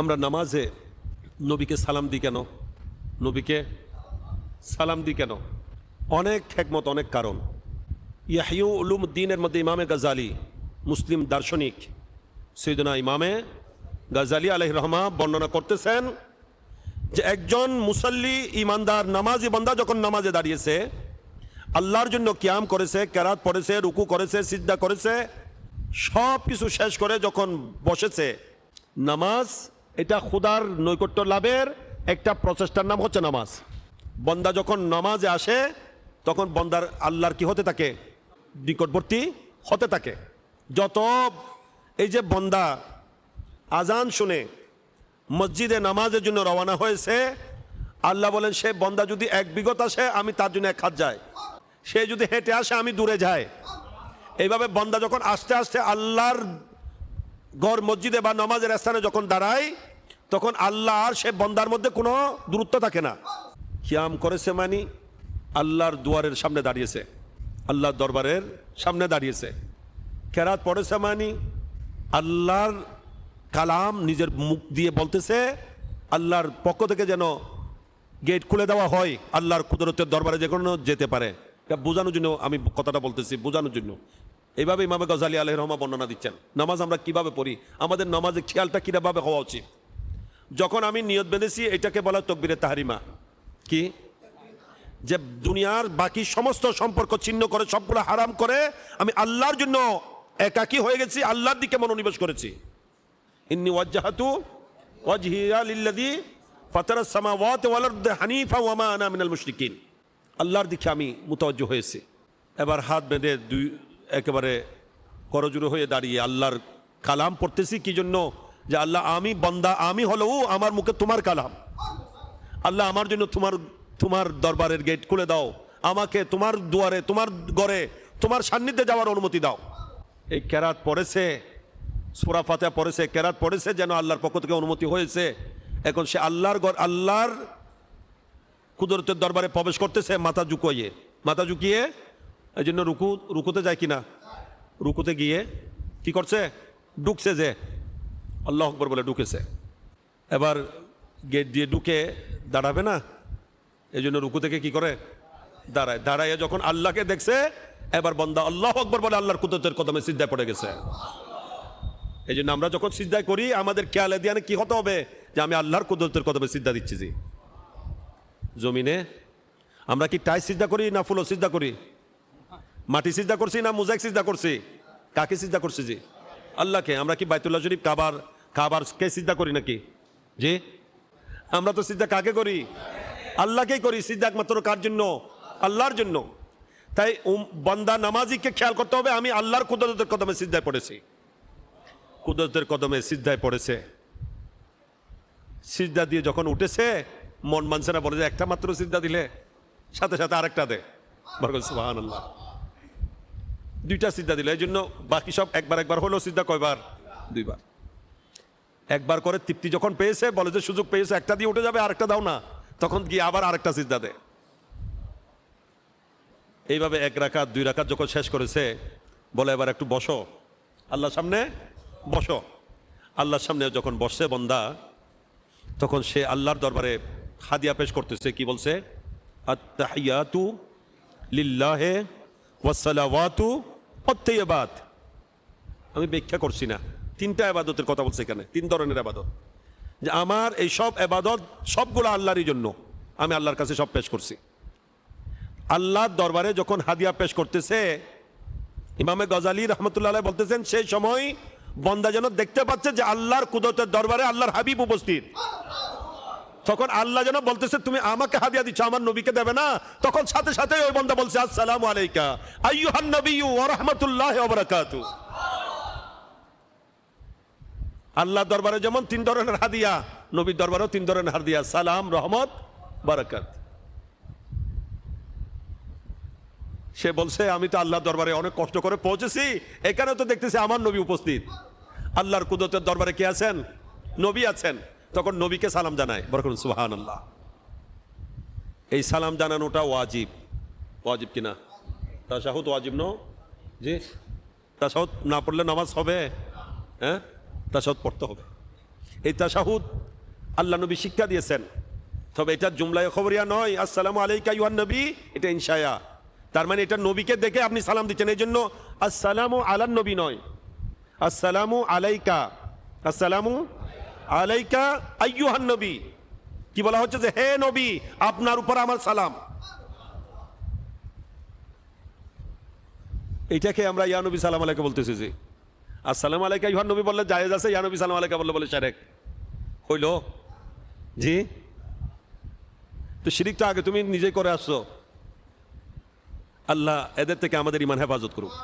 আমরা নামাজে নবীকে সালাম দিই কেন? নবীকে সালাম দিই কেন? অনেক খেকমত অনেক কারণ। ইয়াহিউ উলুম উদ্দিনের মধ্যে ইমামে গাজালি, মুসলিম দার্শনিক। সৈদনা ইমামে গাজালি আলহ রহমা বর্ণনা করতেছেন যে একজন মুসল্লি, ইমানদার, নামাজি বান্দা যখন নামাজে দাঁড়িয়েছে, আল্লাহর জন্য কিয়াম করেছে ক্যারাত পড়েছে, রুকু করেছে সিদ্ধা করেছে সব কিছু শেষ করে যখন বসেছে, নামাজ এটা খুদার নৈকট্য লাভের একটা প্রচেষ্টার নাম হচ্ছে নামাজ। বন্দা যখন নামাজে আসে, তখন বন্দার আল্লাহর কি হতে থাকে? নিকটবর্তী হতে থাকে। যত এই যে বন্দা আজান শুনে মসজিদে নামাজের জন্য রওনা হয়েছে, আল্লাহ বলেন, সে বন্দা যদি এক বিগত আসে, আমি তার জন্য এক হাত যাই। সে যদি হেঁটে আসে, আমি দূরে যাই। এইভাবে বন্দা যখন আস্তে আস্তে আল্লাহর গড় মসজিদে বা নামাজের স্থানে যখন দাঁড়ায়, তখন আল্লাহ আর সে বন্দার মধ্যে কোনো দূরত্ব থাকে না। কিয়াম করেছে মানি? আল্লাহর দুয়ারের সামনে দাঁড়িয়েছে। আল্লাহর দরবারের সামনে দাঁড়িয়েছে। কেরাত পড়েছে মানি? আল্লাহর কালাম নিজের মুখ দিয়ে বলতেছে, আল্লাহর পক্ষ থেকে যেন গেট খুলে দেওয়া হয়, আল্লাহর কুদরতের দরবারে যে কোনো যেতে পারে। এটা বোঝানোর জন্য আমি কথাটা বলতেছি, বোঝানোর জন্য। এইভাবে ইমামে গজালি আলহ রহমা বর্ণনা দিচ্ছেন। নামাজ আমরা কীভাবে পড়ি? আমাদের নামাজের খেয়ালটা কীভাবে হওয়া উচিত? যখন আমি নিয়ত বেঁধেছি, এটাকে বলা তকবিরে তাহারিমা। কি? যে দুনিয়ার বাকি সমস্ত সম্পর্ক ছিন্ন করে, সবগুলো হারাম করে, আমি আল্লাহর জন্য একাকী হয়ে গেছি, আল্লাহর দিকে মনোনিবেশ করেছি। ইন্নি ওয়াজ্জাহাতু ওয়াজহিয়া লিল্লাযী ফাতারাস সামাওয়াতি আল্লাহর দিকে আমি মুতাওয়াজ্জহ হয়েছি। এবার হাত বেঁধে দুই একেবারে করজুড়ো হয়ে দাঁড়িয়ে আল্লাহর কালাম পড়তেছি কি জন্য? যে আল্লাহ, আমি বন্দা, আমি হলেও আমার মুখে তোমার কালাম। আল্লাহ আমার জন্য তোমার তোমার দরবারের গেট খুলে দাও। আমাকে তোমার দুয়ারে, তোমার ঘরে তোমার সান্নিধ্যে যাওয়ার অনুমতি দাও। এই কেরাত পড়েছে, সুরা ফাতেহা পড়েছে কেরাত পড়েছে যেন আল্লাহর পক্ষ থেকে অনুমতি হয়েছে। এখন সে আল্লাহর ঘর আল্লাহর কুদরতের দরবারে প্রবেশ করতেছে মাথা ঝুঁকিয়ে। মাথা ঝুঁকিয়ে এই জন্য রুকু, রুকুতে যায় কিনা? রুকুতে গিয়ে কি করছে? ঢুকছে যে, আল্লাহ আকবর বলে ঢুকেছে। এবার গেট দিয়ে ঢুকে দাঁড়াবে না? এই জন্য রুকু থেকে কি করে? দাঁড়ায়। দাঁড়ায় যখন আল্লাহকে দেখছে, এবার বন্দা আল্লাহ আকবর বলে আল্লাহর কুদরতের কদমে সিদ্ধায় পড়ে গেছে। এই জন্য আমরা যখন সিদ্ধায় করি, আমাদের খেয়ালে দিয়ে কি হতে হবে? যে আমি আল্লাহর কুদরতের কদমে সিদ্ধা দিচ্ছি জমিনে আমরা কি টাই সিদ্ধা করি না ফুলো সিদ্ধা করি? মাটি সিদ্ধা করছি না মুজাইক সিদ্ধা করছি? কাকে সিদ্ধা করছি জি? আল্লাহকে। আমরা কি বাইতুল্লাহ শরীফ কাবার কাবার কে সিদ্ধা করি নাকি? জি? আমরা তো সিদ্ধা কাকে করি? আল্লাহকেই করি। সিদ্ধা একমাত্র কার জন্য? আল্লাহর জন্য। তাই বান্দা নামাজিকে খেয়াল করতে হবে। আমি আল্লাহর কুদরতের কদমে সিদ্ধায় পড়েছি। কুদরতের কদমে সিদ্ধায় পড়েছে। সিদ্ধা দিয়ে যখন উঠেছে, মন মানছে না, বলে যে একটা মাত্র সিদ্ধা দিলে, সাথে সাথে আরেকটা দে। বরকত সুবাহান আল্লাহ দুইটা সিদ্ধা দিলে এই জন্য বাকি সব একবার একবার হলো সিদ্ধা কয়বার? দুইবার। একবার করে তৃপ্তি যখন পেয়েছে বলে যে সুযোগ পেয়েছে একটা দিয়ে উঠে যাবে আরেকটা দাও না তখন গিয়ে আবার আরেকটা সিদ্ধা দেয়। এইভাবে এক রাখাত দুই রাখাত যখন শেষ করেছে বলে এবার একটু বসো। আল্লাহর সামনে বসো। আল্লাহর সামনে যখন বসছে বন্দা তখন সে আল্লাহর দরবারে হাদিয়া পেশ করতেছে কি বলছে? আত্তাহিয়াতু লিল্লাহে ওয়াসালাওয়াতু অত্যাবাদ আমি ব্যাখ্যা করছি না। তিনটা আবাদতের কথা বলছে এখানে, তিন ধরনের আবাদত। যে আমার এই সব আবাদত সবগুলো আল্লাহরই জন্য। আমি আল্লাহর কাছে সব পেশ করছি। আল্লাহর দরবারে যখন হাদিয়া পেশ করতেছে, ইমামে গজালি রহমতুল্লাহ বলতেছেন, সেই সময় বন্দা যেন দেখতে পাচ্ছে যে আল্লাহর কুদরতের দরবারে আল্লাহর হাবিব উপস্থিত। তখন আল্লাহ যেন বলতেছে, তুমি আমাকে হাদিয়া দিচ্ছ, আমার নবীকে দেবে না? তখন সাথে সাথে ওই বন্দা বলছে, আসসালামু আলাইকা। আইয়ুহান নবিয়্যু ওয়া রাহমাতুল্লাহি আল্লাহ দরবারে যেমন তিন ধরনের হাদিয়া, নবীর দরবারেও তিন ধরনের হাদিয়া, সালাম, রহমত, বারাকাত। সে বলছে, আমি তো আল্লাহ দরবারে অনেক কষ্ট করে পৌঁছেছি এখানে তো দেখতেছি আমার নবী উপস্থিত। আল্লাহর কুদরতের দরবারে কে আছেন? নবী আছেন। তখন নবীকে সালাম জানায় বরকন সুহান আল্লাহ এই সালাম জানানোটা ওয়াজিব। ওয়াজিব কিনা? তাশাহুদ ওয়াজিব, নো? জি? তাশাহুদ না পড়লে নামাজ হবে? হ্যাঁ? তাশাহুদ পড়তে হবে। এই তাশাহুদ আল্লাহ নবী শিক্ষা দিয়েছেন। তবে এটা জুমলায় খবরিয়া নয়, আসসালামু আলাইকা ইউহান নবী, এটা ইনশায়া তার মানে এটা নবীকে দেখে আপনি সালাম দিচ্ছেন, এই জন্য আসসালামু আলান নবী নয়। আসসালামু আলাইকা, আসসালামু আলাইকা আইয়ুহান নবী। কি বলা হচ্ছে যে, হে নবী, আপনার উপর আমার সালাম। এইটাকে আমরা ইয়া নবী সালাম আলাইকা বলতেছি যে। আসসালাম আলাইকা ইহান নবী বললে জায়েজ আছে, ইয়া নবী সালাম আলাইকা বললে বলে শারেক হইল জি? তো শিরিক তো আগে তুমি নিজে করে আসছো। আল্লাহ এদের থেকে আমাদের ইমান হেফাজত করুক।